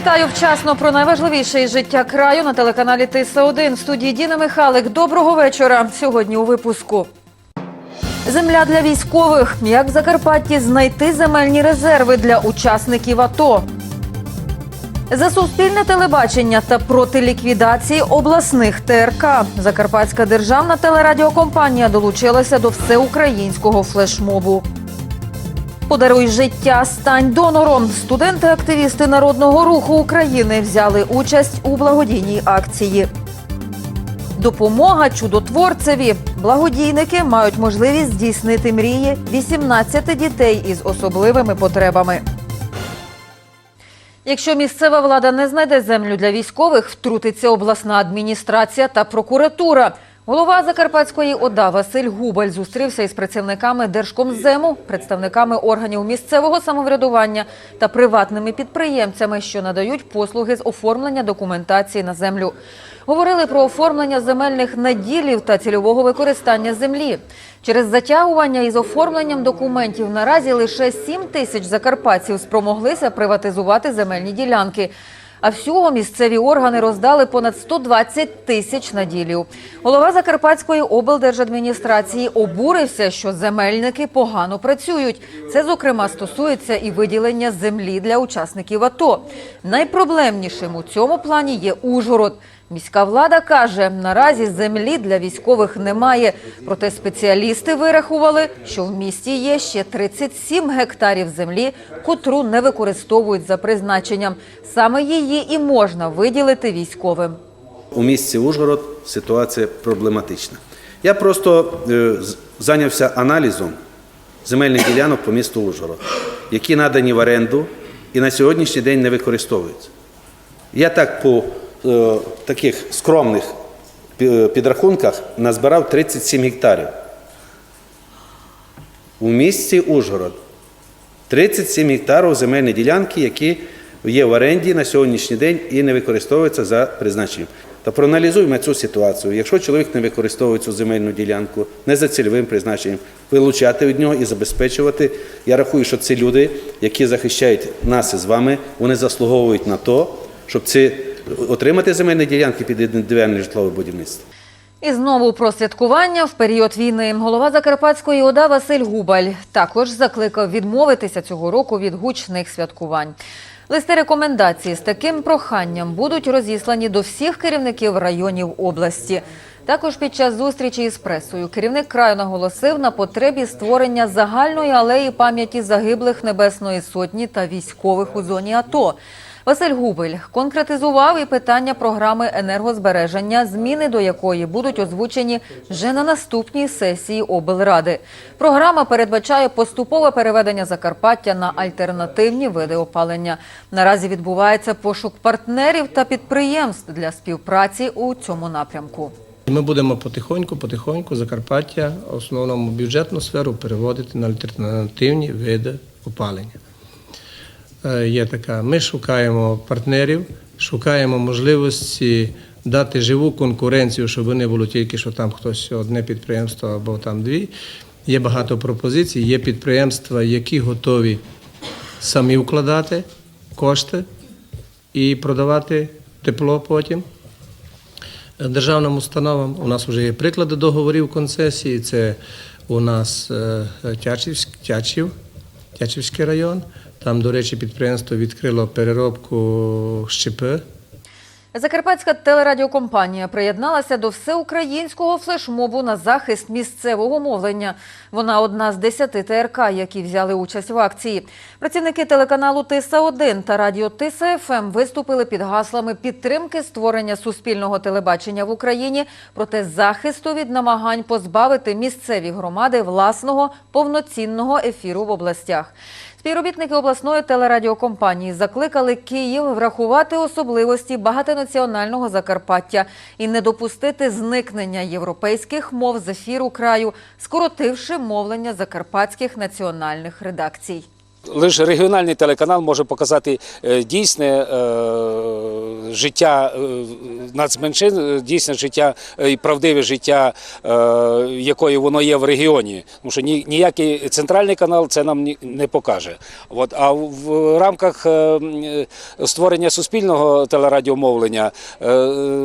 Вітаю вчасно про найважливіше із життя краю на телеканалі Тиса 1 В студії Діна Михалик. Доброго вечора. Сьогодні у випуску. Земля для військових. Як в Закарпатті знайти земельні резерви для учасників АТО. За суспільне телебачення та проти ліквідації обласних ТРК Закарпатська державна телерадіокомпанія долучилася до всеукраїнського флешмобу. Подаруй життя, стань донором. Студенти-активісти Народного руху України взяли участь у благодійній акції. Допомога чудотворцеві. Благодійники мають можливість здійснити мрії 18 дітей із особливими потребами. Якщо місцева влада не знайде землю для військових, втрутиться обласна адміністрація та прокуратура. Голова Закарпатської ОДА Василь Губаль зустрівся із працівниками Держкомзему, представниками органів місцевого самоврядування та приватними підприємцями, що надають послуги з оформлення документації на землю. Говорили про оформлення земельних наділів та цільового використання землі. Через затягування із оформленням документів наразі лише 7 тисяч закарпатців спромоглися приватизувати земельні ділянки. А всього місцеві органи роздали понад 120 тисяч наділів. Голова Закарпатської облдержадміністрації обурився, що земельники погано працюють. Це, зокрема, стосується і виділення землі для учасників АТО. Найпроблемнішим у цьому плані є Ужгород. Міська влада каже, наразі землі для військових немає. Проте спеціалісти вирахували, що в місті є ще 37 гектарів землі, котру не використовують за призначенням. Саме її і можна виділити військовим. У місті Ужгород ситуація проблематична. Я просто е, зайнявся аналізом земельних ділянок по місту Ужгород, які надані в оренду і на сьогоднішній день не використовуються. Я так по таких скромних підрахунках назбирав 37 гектарів. У місті Ужгород 37 гектарів земельні ділянки, які є в оренді на сьогоднішній день і не використовуються за призначенням. Та проаналізуємо цю ситуацію. Якщо чоловік не використовує цю земельну ділянку не за цільовим призначенням, вилучати від нього і забезпечувати. Я рахую, що ці люди, які захищають нас із вами, вони заслуговують на то, щоб ці отримати земельні ділянки під індивідуальне житлове будівництво. І знову про святкування в період війни. Голова Закарпатської ОДА Василь Губаль також закликав відмовитися цього року від гучних святкувань. Листи рекомендації з таким проханням будуть розіслані до всіх керівників районів області. Також під час зустрічі із пресою керівник краю наголосив на потребі створення загальної алеї пам'яті загиблих Небесної Сотні та військових у зоні АТО. Василь Губель конкретизував і питання програми енергозбереження, зміни до якої будуть озвучені вже на наступній сесії облради. Програма передбачає поступове переведення Закарпаття на альтернативні види опалення. Наразі відбувається пошук партнерів та підприємств для співпраці у цьому напрямку. Ми будемо потихоньку, потихоньку Закарпаття, основному бюджетну сферу переводити на альтернативні види опалення. Е, Є така. Ми шукаємо партнерів, шукаємо можливості дати живу конкуренцію, щоб не було тільки, що там хтось одне підприємство або там дві. Є багато пропозицій, є підприємства, які готові самі вкладати кошти і продавати тепло потім державним установам. У нас вже є приклади договорів концесії. Це у нас е, Тячівськ, Тячів, Тячівський район. Там, до речі, підприємство відкрило переробку щепи. Закарпатська телерадіокомпанія приєдналася до всеукраїнського флешмобу на захист місцевого мовлення. Вона одна з десяти ТРК, які взяли участь в акції. Працівники телеканалу Тиса 1 та радіо Тиса ФМ виступили під гаслами підтримки створення суспільного телебачення в Україні проти захисту від намагань позбавити місцеві громади власного повноцінного ефіру в областях. Співробітники обласної телерадіокомпанії закликали Київ врахувати особливості багатонаціонального Закарпаття і не допустити зникнення європейських мов з ефіру краю, скоротивши мовлення закарпатських національних редакцій. Лише регіональний телеканал може показати е, дійсне е, життя е, нацменшин, е, дійсне життя е, і правдиве життя, е, якої воно є в регіоні. Тому що ніякий центральний канал це нам не покаже. От, а в рамках е, е, створення суспільного телерадіомовлення е,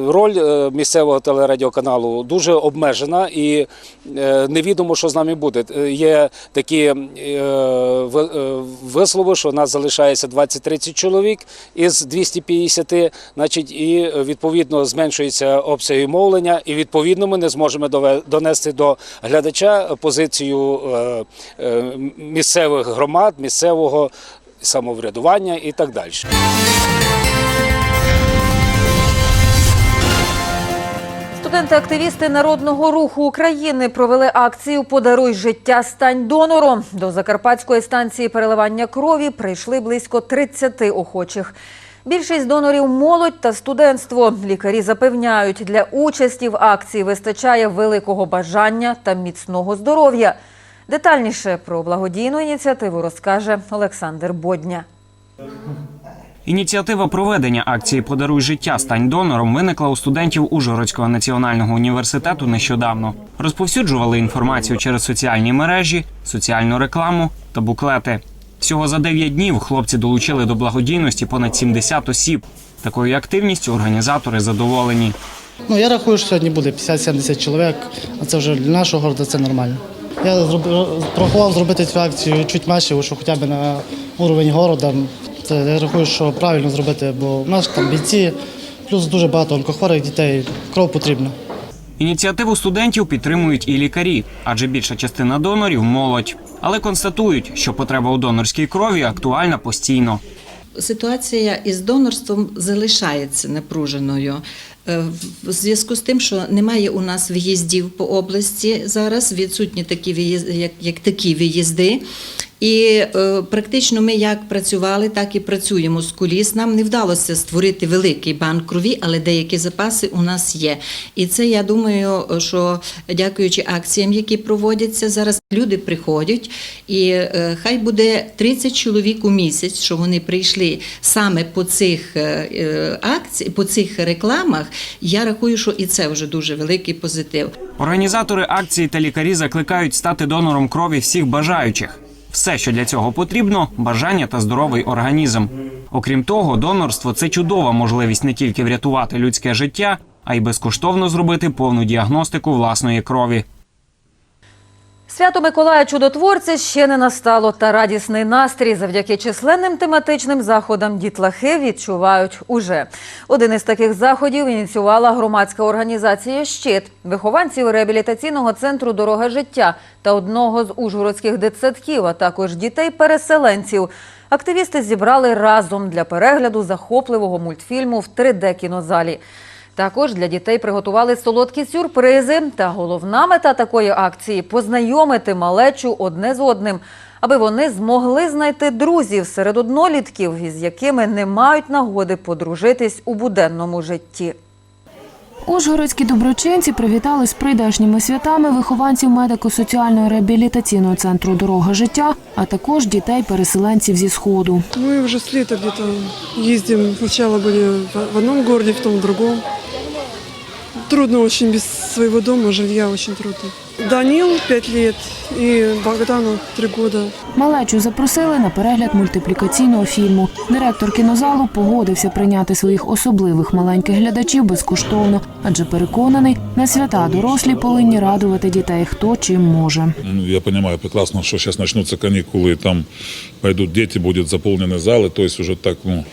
роль е, місцевого телерадіоканалу дуже обмежена і е, невідомо, що з нами буде. Е, Є такі е, що у нас залишається 20-30 чоловік із 250, значить, і е, відповідно зменшується обсяги мовлення, і відповідно ми не зможемо донести до глядача позицію е, е, місцевих громад, місцевого самоврядування і так далі. Студенти-активісти Народного руху України провели акцію Подаруй життя, стань донором. До Закарпатської станції переливання крові прийшли близько 30 охочих. Більшість донорів молодь та студентство. Лікарі запевняють, для участі в акції вистачає великого бажання та міцного здоров'я. Детальніше про благодійну ініціативу розкаже Олександр Бодня. Ініціатива проведення акції Подаруй життя стань донором виникла у студентів Ужгородського національного університету нещодавно. Розповсюджували інформацію через соціальні мережі, соціальну рекламу та буклети. Всього за 9 днів хлопці долучили до благодійності понад 70 осіб. Такою активністю організатори задоволені. Ну, я рахую, що сьогодні буде 50-70 чоловік, а це вже для нашого города це нормально. Я зроб- порахував зробити цю акцію чуть менше, що хоча б на уровень города. Це я рахую, що правильно зробити, бо в нас там бійці, плюс дуже багато онкохворих дітей, кров потрібна. Ініціативу студентів підтримують і лікарі, адже більша частина донорів молодь. Але констатують, що потреба у донорській крові актуальна постійно. Ситуація із донорством залишається напруженою. Е, В зв'язку з тим, що немає у нас в'їздів по області зараз, відсутні такі виїзди, як, як такі виїзди. І е, практично ми як працювали, так і працюємо з куліс. Нам не вдалося створити великий банк крові, але деякі запаси у нас є. І це я думаю, що дякуючи акціям, які проводяться зараз, люди приходять, і е, хай буде 30 чоловік у місяць, що вони прийшли саме по цих е, акцій, по цих рекламах. Я рахую, що і це вже дуже великий позитив. Організатори акції та лікарі закликають стати донором крові всіх бажаючих. Все, що для цього потрібно бажання та здоровий організм. Окрім того, донорство це чудова можливість не тільки врятувати людське життя, а й безкоштовно зробити повну діагностику власної крові. Свято Миколая Чудотворця ще не настало, та радісний настрій завдяки численним тематичним заходам дітлахи відчувають уже. Один із таких заходів ініціювала громадська організація Щит вихованців реабілітаційного центру Дорога життя та одного з ужгородських дитсадків, а також дітей-переселенців. Активісти зібрали разом для перегляду захопливого мультфільму в 3D-кінозалі. Також для дітей приготували солодкі сюрпризи. Та головна мета такої акції познайомити малечу одне з одним, аби вони змогли знайти друзів серед однолітків, із якими не мають нагоди подружитись у буденному житті. Ужгородські доброчинці привітали з прийдешніми святами вихованців медико-соціального реабілітаційного центру Дорога життя, а також дітей-переселенців зі сходу. Мы уже с лета где-то ездим. Сначала были в- в одном городе, потом в другом. Трудно очень без своего дома, жилья очень трудно. Данил пять лет и Богдану 3 года. Малечу запросили на перегляд мультиплікаційного фільму. Директор кінозалу погодився прийняти своїх особливих маленьких глядачів безкоштовно, адже переконаний, на свята дорослі повинні радувати дітей хто чим може. Ну, Я понимаю прекрасно, что сейчас начнутся каникулы, и там пойдут дети, будут заполнены залы, то есть уже так, ну,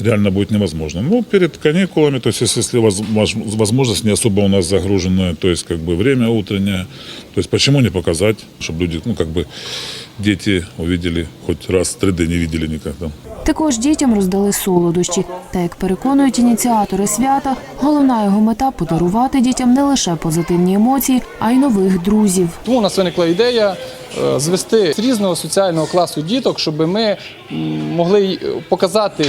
реально будет невозможно. Ну, перед каникулами, то есть если- если воз- воз- возможность не особо у нас загруженная, то есть как бы время утреннее, то есть почему не показать, чтобы люди, ну, как бы дети увидели, хоть раз 3D не видели никогда. Також дітям роздали солодощі. Та як переконують ініціатори свята, головна його мета подарувати дітям не лише позитивні емоції, а й нових друзів. Тому у нас виникла ідея звести з різного соціального класу діток, щоб ми могли показати,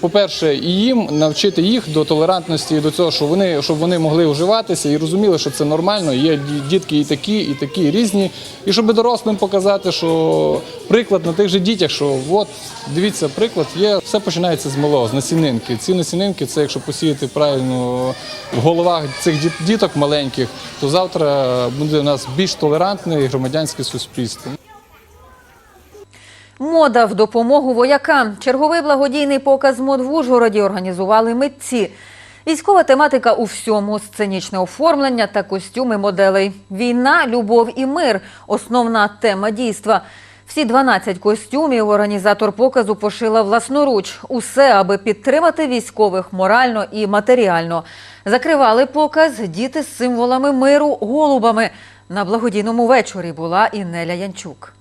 по-перше, і їм навчити їх до толерантності і до цього, що вони щоб вони могли вживатися і розуміли, що це нормально. Є дітки і такі, і такі різні. І щоб дорослим показати, що приклад на тих же дітях, що от дивіться, приклад є. Все починається з малого, з насінинки. Ці насінинки, це якщо посіяти правильно в головах цих діток маленьких, то завтра буде у нас більш толерантне і громадянське суспільство. Мода в допомогу воякам. Черговий благодійний показ мод в Ужгороді організували митці. Військова тематика у всьому, сценічне оформлення та костюми моделей. Війна, любов і мир основна тема дійства. Всі 12 костюмів організатор показу пошила власноруч. Усе, аби підтримати військових морально і матеріально. Закривали показ діти з символами миру голубами. На благодійному вечорі була і Неля Янчук.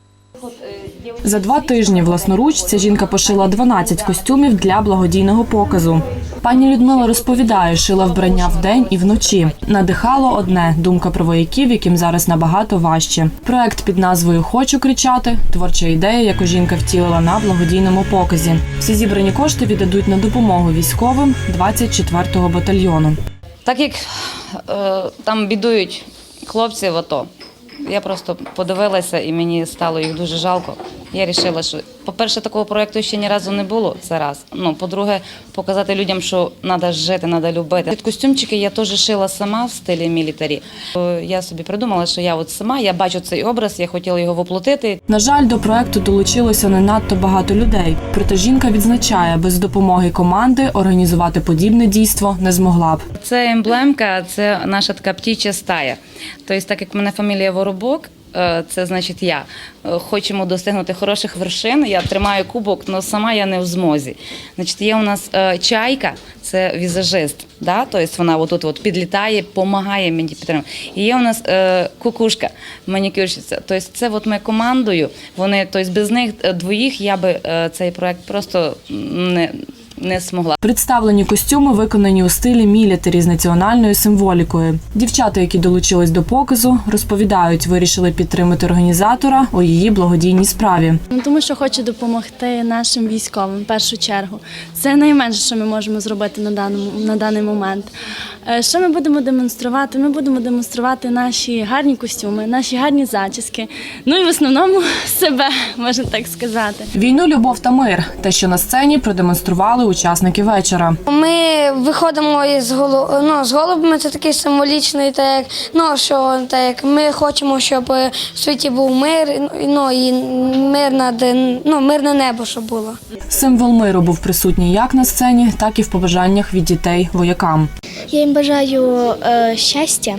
За два тижні власноруч ця жінка пошила 12 костюмів для благодійного показу. Пані Людмила розповідає, шила вбрання вдень і вночі. Надихало одне думка про вояків, яким зараз набагато важче. Проект під назвою Хочу кричати творча ідея, яку жінка втілила на благодійному показі. Всі зібрані кошти віддадуть на допомогу військовим 24-го батальйону. Так як е, там бідують хлопці в АТО, я просто подивилася і мені стало їх дуже жалко. Я вирішила, що, по-перше, такого проєкту ще ні разу не було. Це раз. Ну, по-друге, показати людям, що треба жити, треба любити. Під костюмчики я теж шила сама в стилі мілітарі. Е, Я собі придумала, що я от сама, я бачу цей образ, я хотіла його воплотити. На жаль, до проекту долучилося не надто багато людей. Проте жінка відзначає, без допомоги команди організувати подібне дійство не змогла б. Це емблемка, це наша така птіча стая. Тобто, так як в мене фамілія Воробок, це значить я. Е, Хочемо достигнути хороших вершин. Я тримаю кубок, але сама я не в змозі. Значить, є у нас е, чайка, це візажист. Да? Тобто вона отут от підлітає, допомагає мені підтримувати. І є у нас е, кукушка, манікюрщиця. Тобто це от ми командою. Вони, тобто без них е, двоїх я би е, цей проект просто не, не змогла. Представлені костюми виконані у стилі мілітарі з національною символікою. Дівчата, які долучились до показу, розповідають, вирішили підтримати організатора у її благодійній справі. Ну, Тому що хочу допомогти нашим військовим в першу чергу. Це найменше, що ми можемо зробити на даному на даний момент. Е, Що ми будемо демонструвати? Ми будемо демонструвати наші гарні костюми, наші гарні зачіски. Ну і в основному себе, можна так сказати. Війну, любов та мир те, що на сцені продемонстрували учасники вечора. Ми виходимо із голу... ну, з голубами, це такий символічний, так як, ну, що так як ми хочемо, щоб в світі був мир, ну і мир над ну, мирне небо, щоб було. Символ миру був присутній як на сцені, так і в побажаннях від дітей воякам. Я їм бажаю е, щастя,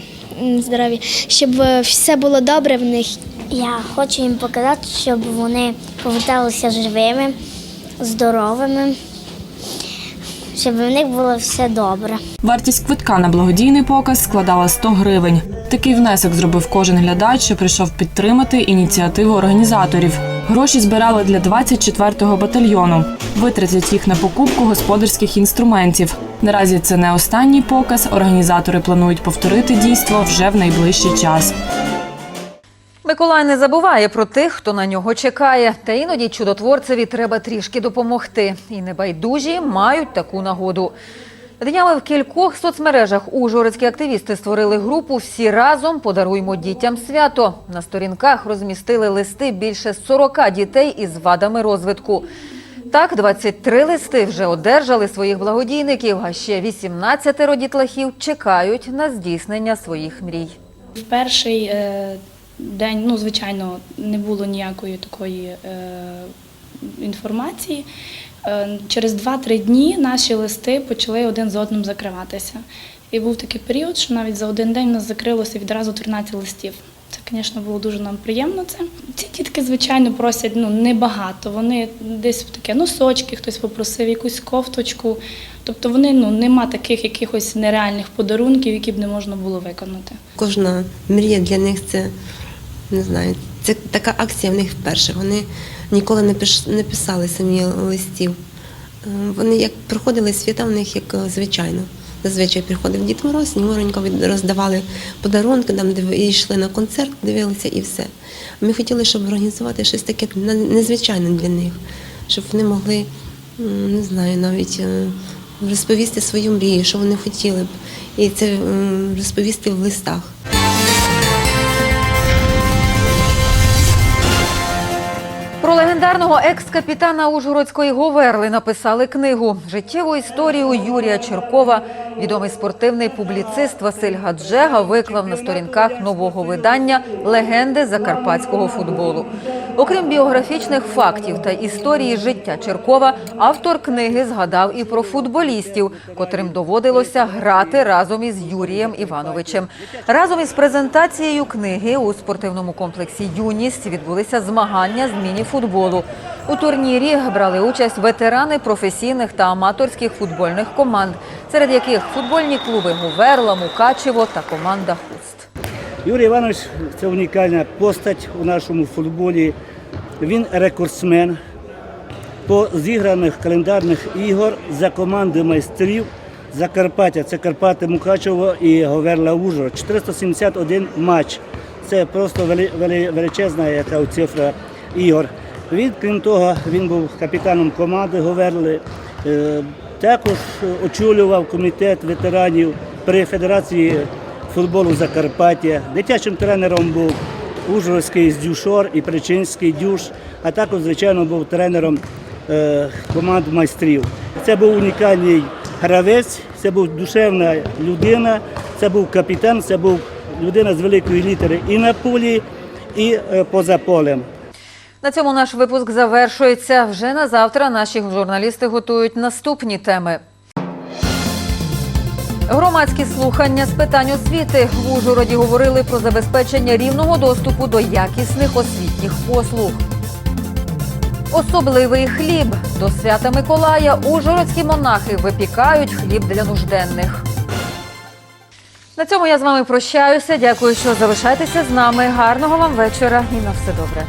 здоров'я, щоб е, все було добре в них. Я хочу їм показати, щоб вони поверталися живими, здоровими, щоб в них було все добре. Вартість квитка на благодійний показ складала 100 гривень. Такий внесок зробив кожен глядач, що прийшов підтримати ініціативу організаторів. Гроші збирали для 24-го батальйону. Витратять їх на покупку господарських інструментів. Наразі це не останній показ. Організатори планують повторити дійство вже в найближчий час. Миколай не забуває про тих, хто на нього чекає. Та іноді чудотворцеві треба трішки допомогти. І небайдужі мають таку нагоду. Днями в кількох соцмережах ужгородські активісти створили групу Всі разом подаруймо дітям свято. На сторінках розмістили листи більше 40 дітей із вадами розвитку. Так, 23 листи вже одержали своїх благодійників, а ще 18 дітлахів чекають на здійснення своїх мрій. Перший е, день, ну звичайно, не було ніякої такої е, інформації. Е, через 2-3 дні наші листи почали один з одним закриватися. І був такий період, що навіть за один день у нас закрилося відразу 13 листів. Це, звісно, було дуже нам приємно. Це ці дітки, звичайно, просять ну небагато. Вони десь таке носочки, хтось попросив якусь кофточку. Тобто вони ну нема таких якихось нереальних подарунків, які б не можна було виконати. Кожна мрія для них це не знаю. Це така акція в них вперше. Вони ніколи не не писали самі листів. Е, Вони як проходили свята в них як е, звичайно. Зазвичай приходив Дід Мороз, Снігуренько від- роздавали подарунки, там де йшли на концерт, дивилися і все. Ми хотіли, щоб організувати щось таке незвичайне для них, щоб вони могли, не знаю, навіть е, розповісти свою мрію, що вони хотіли б, і це розповісти в листах. Легендарного екс-капітана Ужгородської Говерли написали книгу Життєву історію Юрія Черкова. Відомий спортивний публіцист Василь Гаджега виклав на сторінках нового видання легенди закарпатського футболу. Окрім біографічних фактів та історії життя Черкова, автор книги згадав і про футболістів, котрим доводилося грати разом із Юрієм Івановичем. Разом із презентацією книги у спортивному комплексі Юність відбулися змагання з міні-футболу. У турнірі брали участь ветерани професійних та аматорських футбольних команд, серед яких футбольні клуби Гуверла, Мукачево та команда Хуст. Юрій Іванович це унікальна постать у нашому футболі. Він рекордсмен по зіграних календарних ігор за команди майстрів Закарпаття. Це Карпати Мукачево і Говерла Ужгород. 471 матч. Це просто вели- вели- величезна яка цифра ігор. Він, крім того, він був капітаном команди Говерли. Е, Також очолював комітет ветеранів при Федерації футболу Закарпаття. Дитячим тренером був Ужгородський Дюшор і Причинський Дюш, а також, звичайно, був тренером е, команд майстрів. Це був унікальний гравець, це був душевна людина, це був капітан, це був людина з великої літери і на полі, і е, поза полем. На цьому наш випуск завершується. Вже на завтра наші журналісти готують наступні теми. Громадські слухання з питань освіти в Ужгороді говорили про забезпечення рівного доступу до якісних освітніх послуг. Особливий хліб до свята Миколая ужгородські монахи випікають хліб для нужденних. На цьому я з вами прощаюся. Дякую, що залишаєтеся з нами. Гарного вам вечора і на все добре.